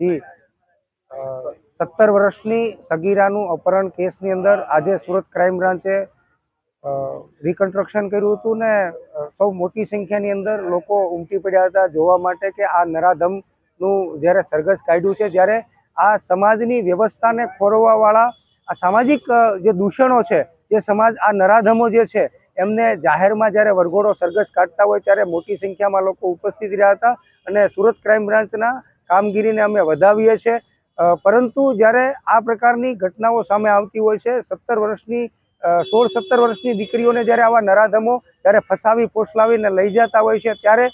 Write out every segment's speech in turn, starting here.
જી. સત્તર વર્ષની સગીરાનું અપહરણ કેસની અંદર આજે સુરત ક્રાઇમ બ્રાન્ચે રિકન્સ્ટ્રક્શન કર્યું હતું ને સૌ મોટી સંખ્યાની અંદર લોકો ઉમટી પડ્યા હતા જોવા માટે કે આ નરાધમનું જ્યારે સરઘસ કાઢ્યું છે, જ્યારે આ સમાજની વ્યવસ્થાને ખોરવવાવાળા આ સામાજિક જે દૂષણો છે, જે સમાજ, આ નરાધમો જે છે એમને જાહેરમાં જ્યારે વરઘોડો સરઘસ કાઢતા હોય ત્યારે મોટી સંખ્યામાં લોકો ઉપસ્થિત રહ્યા હતા અને સુરત ક્રાઇમ બ્રાન્ચના કામગીરીને અમે વધાવીએ છીએ. પરંતુ જ્યારે આ પ્રકારની ઘટનાઓ સામે આવતી હોય છે, સત્તર વર્ષની સોળ સત્તર વર્ષની દીકરીઓને જ્યારે આવા નરાધમો જ્યારે ફસાવી ફોસલાવીને લઈ જતા હોય છે, ત્યારે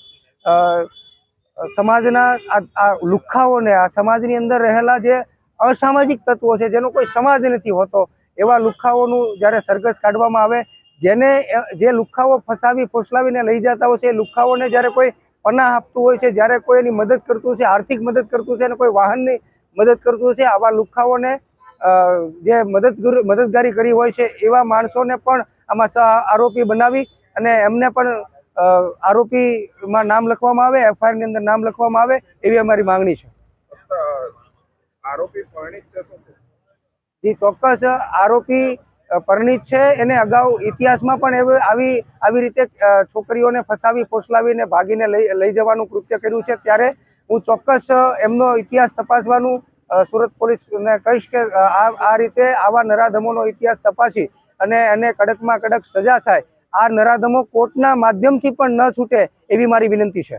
સમાજના આ લુખ્ખાઓને આ સમાજની અંદર રહેલા જે અસામાજિક તત્વો છે, જેનો કોઈ સમાજ નથી હોતો, એવા લુખ્ખાઓનું જ્યારે સરઘસ કાઢવામાં આવે જેને જે લુખ્ખાઓ ફસાવી ફોસલાવીને લઈ જતા હોય છે એ લુખ્ખાઓને જ્યારે કોઈ પનાહ આપતું હોય છે જ્યારે કોઈ એની મદદ કરતું છે આર્થિક મદદ કરતું છે અને કોઈ વાહનની મદદ કરતું છે આવા લુખ્ખાઓને જે મદદ મદદગારી કરી હોય છે એવા માણસોને પણ આમાં આરોપી બનાવી અને એમને પણ આરોપીમાં નામ લખવામાં આવે એફઆઈઆરની અંદર નામ લખવામાં આવે એવી અમારી માંગણી છે. આરોપી ચોક્કસ આરોપી પરિણીત છે. એને અગાઉ ઇતિહાસમાં પણ એવું આવી આવી રીતે છોકરીઓને ફસાવી, ફોસલાવીને ભાગીને લઈ લઈ જવાનું કૃત્ય કર્યું છે. ત્યારે હું ચોક્કસ એમનો ઇતિહાસ તપાસવાનું સુરત પોલીસને કહીશ કે આ આ રીતે આવા નરાધમોનો ઇતિહાસ તપાસી અને એને કડકમાં કડક સજા થાય. આ નરાધમો કોર્ટના માધ્યમથી પણ ન છૂટે એવી મારી વિનંતી છે.